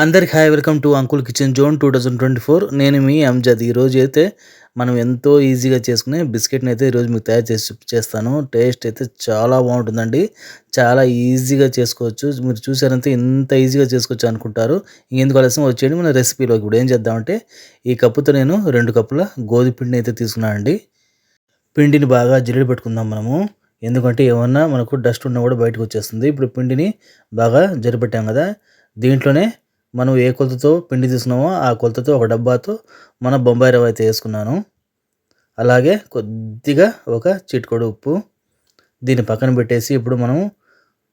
అందరికి hi welcome to uncle kitchen zone two thousand twenty four. నేను మీ అంజద్. ఈరోజు అయితే మనం ఎంతో ఈజీగా చేసుకునే బిస్కెట్ని అయితే ఈరోజు మీకు తయారు చేసి చేస్తాను. టేస్ట్ అయితే చాలా బాగుంటుందండి. చాలా ఈజీగా చేసుకోవచ్చు. మీరు చూసారంటే ఎంత ఈజీగా చేసుకోవచ్చు అనుకుంటారు. ఇంకెందుకు ఆలస్యం? వచ్చేయండి మన రెసిపీలో ఇప్పుడు ఏం చేద్దామంటే ఈ కప్పుతో నేను రెండు కప్పుల గోధుమ పిండిని అయితే తీసుకున్నానండి. పిండిని బాగా జిల్లడి పెట్టుకుందాం మనము. ఎందుకంటే ఏమన్నా మనకు డస్ట్ ఉన్నా కూడా బయటకు వచ్చేస్తుంది. ఇప్పుడు పిండిని బాగా జరిపెట్టాం కదా. దీంట్లోనే మనం ఏ కొలతతో పిండి తీసుకున్నామో ఆ కొలతతో ఒక డబ్బాతో మన బొంబాయి రవ్వ అయితే వేసుకున్నాను. అలాగే కొద్దిగా ఒక చిట్కొడు ఉప్పు దీన్ని పక్కన పెట్టేసి ఇప్పుడు మనం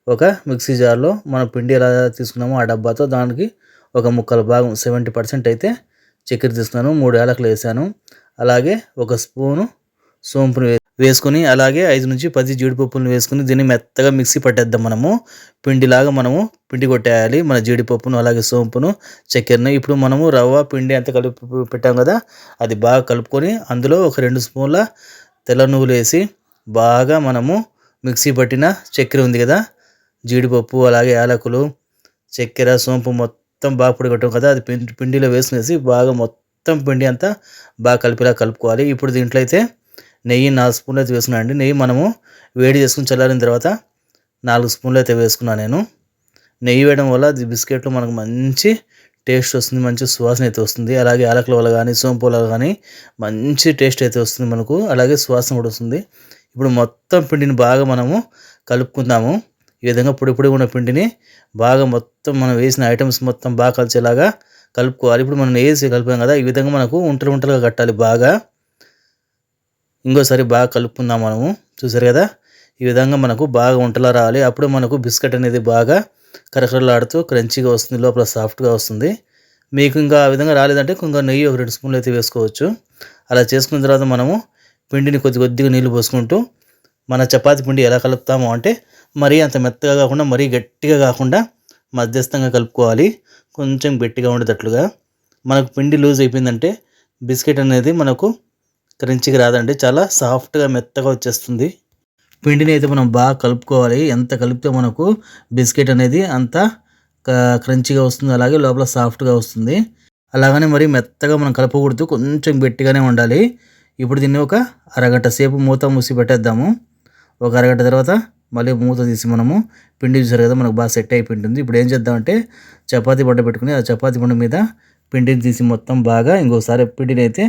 ఒక మిక్సీ జార్లో మనం పిండి ఎలా తీసుకున్నామో ఆ డబ్బాతో దానికి ఒక ముక్కల భాగం సెవెంటీ పర్సెంట్ అయితే చక్కెర తీసుకున్నాను మూడు ఏలకలు వేసాను. అలాగే ఒక స్పూను సోంపును వేసుకొని అలాగే ఐదు నుంచి పది జీడిపప్పులను వేసుకుని దీన్ని మెత్తగా మిక్సీ పట్టేద్దాం మనము. పిండిలాగా మనము పిండి కొట్టేయాలి. మన జీడిపప్పును అలాగే సోంపును చక్కెరను. ఇప్పుడు మనము రవ్వ పిండి అంతా కలిపి పెట్టాం కదా అది బాగా కలుపుకొని అందులో ఒక రెండు స్పూన్ల తెల్ల నువ్వులు వేసి బాగా మనము మిక్సీ పట్టిన చక్కెర ఉంది కదా జీడిపప్పు అలాగే యాలకులు చక్కెర సోంపు మొత్తం బాగా పొడిగట్టాం కదా అది పిండి పిండిలో వేసుకునేసి బాగా మొత్తం పిండి అంతా బాగా కలిపిలా కలుపుకోవాలి. ఇప్పుడు దీంట్లో అయితే నెయ్యి నాలుగు స్పూన్లు అయితే వేసుకున్నాను అండి. నెయ్యి మనము వేడి చేసుకుని చల్లారిన తర్వాత నాలుగు స్పూన్లు అయితే వేసుకున్నాను నేను. నెయ్యి వేయడం వల్ల అది బిస్కెట్లు మనకు మంచి టేస్ట్ వస్తుంది మంచి సువాసన అయితే వస్తుంది. అలాగే యాలకుల వల్ల కానీ సోంపు వల్ల కానీ మంచి టేస్ట్ అయితే వస్తుంది మనకు. అలాగే సువాసన కూడా వస్తుంది. ఇప్పుడు మొత్తం పిండిని బాగా మనము కలుపుకుందాము. ఈ విధంగా పొడి పొడి ఉన్న పిండిని బాగా మొత్తం మనం వేసిన ఐటమ్స్ మొత్తం బాగా కలిసేలాగా కలుపుకోవాలి. ఇప్పుడు మనం వేసి కలిపాం కదా ఈ విధంగా మనకు ఉంటలు ఉంటలుగా కట్టాలి బాగా. ఇంకోసారి బాగా కలుపుకుందాం మనము. చూసారు కదా? ఈ విధంగా మనకు బాగా వంటలా రావాలి. అప్పుడు మనకు బిస్కెట్ అనేది బాగా కరకరలాడుతూ క్రంచీగా వస్తుంది లోపల సాఫ్ట్గా వస్తుంది. మీకు ఇంకా ఆ విధంగా రాలేదంటే ఇంకా నెయ్యి ఒక రెండు స్పూన్లు అయితే వేసుకోవచ్చు. అలా చేసుకున్న తర్వాత మనము పిండిని కొద్ది కొద్దిగా నీళ్ళు పోసుకుంటూ మన చపాతి పిండి ఎలా కలుపుతాము అంటే మరీ అంత మెత్తగా కాకుండా మరీ గట్టిగా కాకుండా మధ్యస్థంగా కలుపుకోవాలి. కొంచెం గట్టిగా ఉండేటట్లుగా. మనకు పిండి లూజ్ అయిపోయిందంటే బిస్కెట్ అనేది మనకు క్రంచికి రాదండి. చాలా సాఫ్ట్గా మెత్తగా వచ్చేస్తుంది. పిండిని అయితే మనం బాగా కలుపుకోవాలి. ఎంత కలిపితే మనకు బిస్కెట్ అనేది అంత క్రంచిగా వస్తుంది. అలాగే లోపల సాఫ్ట్గా వస్తుంది. అలాగనే మరి మెత్తగా మనం కలపకూడదు కొంచెం గట్టిగానే ఉండాలి. ఇప్పుడు దీన్ని ఒక అరగంట సేపు మూత మూసి పెట్టేద్దాము. ఒక అరగంట తర్వాత మళ్ళీ మూత తీసి మనము పిండి చూసారు కదా మనకు బాగా సెట్ అయిపోయి ఉంటుంది ఇప్పుడు ఏం చేద్దామంటే చపాతీ బండ పెట్టుకుని ఆ చపాతీ బండ మీద పిండిని తీసి మొత్తం బాగా ఇంకోసారి పిండిని అయితే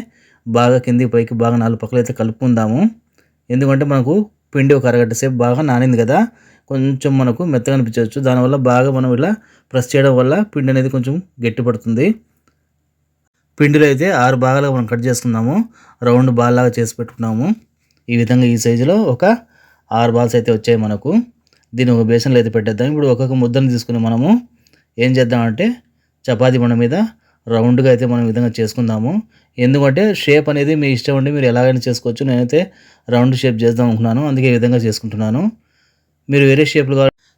బాగా కిందికి పైకి బాగా నాలుగు పక్కలు అయితే కలుపుకుందాము. ఎందుకంటే మనకు పిండి ఒక అరగంట సేపు బాగా నానింది కదా కొంచెం మనకు మెత్తగా అనిపించవచ్చు. దానివల్ల బాగా మనం ఇలా ప్రెస్ చేయడం వల్ల పిండి అనేది కొంచెం గట్టి పడుతుంది. పిండిలో అయితే ఆరు భాగాలుగా మనం కట్ చేసుకుందాము. రౌండ్ బాల్ లాగా చేసి పెట్టుకున్నాము. ఈ విధంగా ఈ సైజులో ఒక ఆరు బాల్స్ అయితే వచ్చాయి మనకు. దీన్ని ఒక బేసన్లో అయితే పెట్టేద్దాం. ఇప్పుడు ఒక్కొక్క ముద్దను తీసుకుని మనము ఏం చేద్దామంటే చపాతీ బండ మీద రౌండ్గా అయితే మనం విధంగా చేసుకుందాము. ఎందుకంటే షేప్ అనేది మీ ఇష్టం ఉండి మీరు ఎలాగైనా చేసుకోవచ్చు. నేనైతే రౌండ్ షేప్ చేద్దాం అనుకున్నాను అందుకే ఈ విధంగా చేసుకుంటున్నాను. మీరు వేరే షేప్లు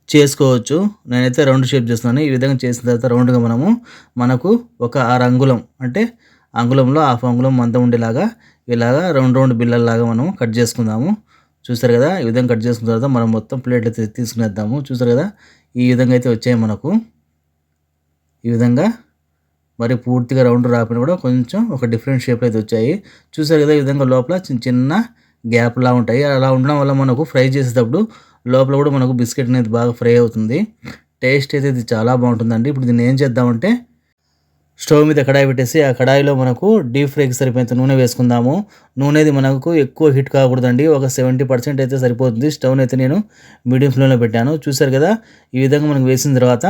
చేసుకోవచ్చు. నేనైతే రౌండ్ షేప్ చేస్తున్నాను. ఈ విధంగా చేసిన తర్వాత రౌండ్గా మనము మనకు ఒక ఆరు అంగుళం అంటే అంగుళంలో హాఫ్ అంగుళం మందం ఉండేలాగా ఇలాగా రౌండ్ రౌండ్ బిల్లల్లాగా మనం కట్ చేసుకుందాము. చూసారు కదా ఈ విధంగా కట్ చేసుకున్న తర్వాత మనం మొత్తం ప్లేట్లు అయితే తీసుకునేద్దాము. చూసారు కదా ఈ విధంగా అయితే వచ్చాయి మనకు. ఈ విధంగా మరి పూర్తిగా రౌండ్ రాపిన కూడా కొంచెం ఒక డిఫరెంట్ షేప్ అయితే వచ్చాయి. చూసారు కదా ఈ విధంగా లోపల చిన్న చిన్న గ్యాప్లా ఉంటాయి. అలా ఉండడం వల్ల మనకు ఫ్రై చేసేటప్పుడు లోపల కూడా మనకు బిస్కెట్ అనేది బాగా ఫ్రై అవుతుంది. టేస్ట్ అయితే ఇది చాలా బాగుంటుందండి. ఇప్పుడు దీన్ని ఏం చేద్దామంటే స్టవ్ మీద కడాయి పెట్టేసి ఆ కడాయిలో మనకు డీప్ ఫ్రైకి సరిపోయేంత నూనె వేసుకుందాము. నూనెది మనకు ఎక్కువ హీట్ కాకూడదండి. ఒక సెవెంటీ పర్సెంట్ అయితే సరిపోతుంది. స్టవ్ని అయితే నేను మీడియం ఫ్లేమ్లో పెట్టాను. చూసారు కదా ఈ విధంగా మనకు వేసిన తర్వాత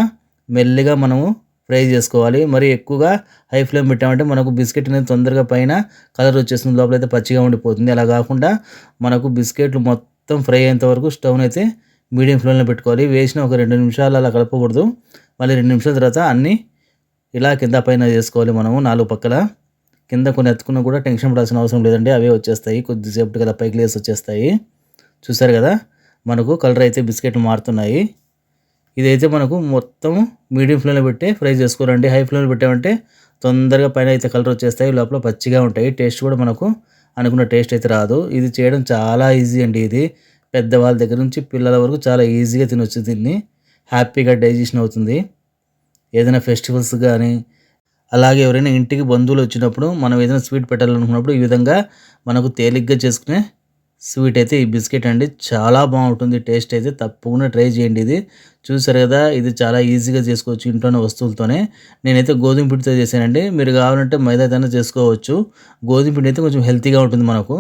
మెల్లిగా మనము ఫ్రై చేసుకోవాలి. మరి ఎక్కువగా హై ఫ్లేమ్ పెట్టామంటే మనకు బిస్కెట్ అనేది తొందరగా పైన కలర్ వచ్చేస్తుంది. లోపల అయితే పచ్చిగా ఉండిపోతుంది. అలా కాకుండా మనకు బిస్కెట్లు మొత్తం ఫ్రై అయ్యేంత వరకు స్టవ్ని అయితే మీడియం ఫ్లేమ్లో పెట్టుకోవాలి. వేసిన ఒక రెండు నిమిషాలు అలా కలపకూడదు. మళ్ళీ రెండు నిమిషాల తర్వాత అన్నీ ఇలా కింద పైన చేసుకోవాలి మనము నాలుగు పక్కల. కింద కొన్ని ఎత్తుకున్నా కూడా టెన్షన్ పడాల్సిన అవసరం లేదండి. అవే వచ్చేస్తాయి. కొద్దిసేపు కదా పైకి లేసి వచ్చేస్తాయి. చూసారు కదా? మనకు కలర్ అయితే బిస్కెట్లు మారుతున్నాయి. ఇదైతే మనకు మొత్తం మీడియం ఫ్లేమ్లో పెట్టి ఫ్రై చేసుకోరండి. హై ఫ్లేమ్లో పెట్టామంటే తొందరగా పైన అయితే కలర్ వచ్చేస్తాయి. లోపల పచ్చిగా ఉంటాయి. టేస్ట్ కూడా మనకు అనుకున్న టేస్ట్ అయితే రాదు. ఇది చేయడం చాలా ఈజీ అండి ఇది. పెద్దవాళ్ళ దగ్గర నుంచి పిల్లల వరకు చాలా ఈజీగా తినొచ్చు దీన్ని. హ్యాపీగా డైజెషన్ అవుతుంది. ఏదైనా ఫెస్టివల్స్ కానీ అలాగే ఎవరైనా ఇంటికి బంధువులు వచ్చినప్పుడు మనం ఏదైనా స్వీట్ పెట్టాలనుకున్నప్పుడు ఈ విధంగా మనకు తేలిగ్గా చేసుకునే స్వీట్ అయితే ఈ బిస్కెట్ అండి. చాలా బాగుంటుంది. టేస్ట్ అయితే తప్పకుండా ట్రై చేయండి ఇది. చూసారు కదా ఇది చాలా ఈజీగా చేసుకోవచ్చు ఇంట్లోనే వస్తువులతోనే. నేనైతే గోధుమ పిండితో చేశానండి. మీరు కావాలంటే మైదాతోనే చేసుకోవచ్చు. గోధుమ పిండి అయితే కొంచెం హెల్తీగా ఉంటుంది మనకు.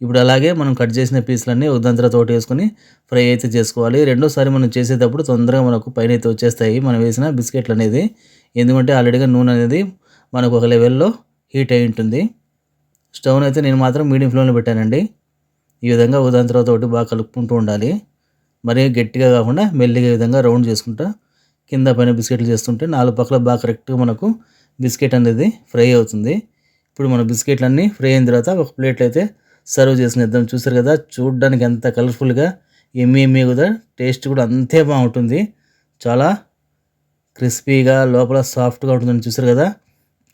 ఇప్పుడు అలాగే మనం కట్ చేసిన పీసులన్నీ ఒక దాని తర్వాత వేసుకొని ఫ్రై అయితే చేసుకోవాలి. రెండోసారి మనం చేసేటప్పుడు తొందరగా మనకు పైన అయితే వచ్చేస్తాయి. మనం వేసిన బిస్కెట్లు అనేది. ఎందుకంటే ఆల్రెడీగా నూనె అనేది మనకు ఒక లెవెల్లో హీట్ అయి ఉంటుంది. స్టవ్ అయితే నేను మాత్రం మీడియం ఫ్లేమ్లో పెట్టానండి. ఈ విధంగా ఒక తర్వాత ఒకటి బాగా కలుపుకుంటూ ఉండాలి. మరీ గట్టిగా కాకుండా మెల్లిగా ఈ విధంగా రౌండ్ చేసుకుంటా. కింద పైన బిస్కెట్లు చేస్తుంటే నాలుగు పక్కల బాగా కరెక్ట్గా మనకు బిస్కెట్ అనేది ఫ్రై అవుతుంది. ఇప్పుడు మన బిస్కెట్లు అన్నీ ఫ్రై అయిన తర్వాత ఒక ప్లేట్లో అయితే సర్వ్ చేసుకునేద్దాం చూసారు కదా చూడడానికి ఎంత కలర్ఫుల్గా ఎమ్మి ఎమ్మి కూడా టేస్ట్ కూడా అంతే బాగుంటుంది. చాలా క్రిస్పీగా లోపల సాఫ్ట్గా ఉంటుందని చూసారు కదా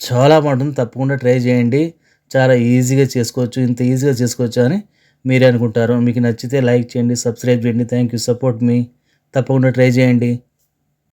చాలా బాగుంటుంది. తప్పకుండా ట్రై చేయండి. చాలా ఈజీగా చేసుకోవచ్చు ఇంత ఈజీగా చేసుకోవచ్చు అని మీరే అనుకుంటారు మీకు నచ్చితే లైక్ చేయండి సబ్స్క్రైబ్ చేయండి. థ్యాంక్ యూ సపోర్ట్ మీ తప్పకుండా ట్రై చేయండి.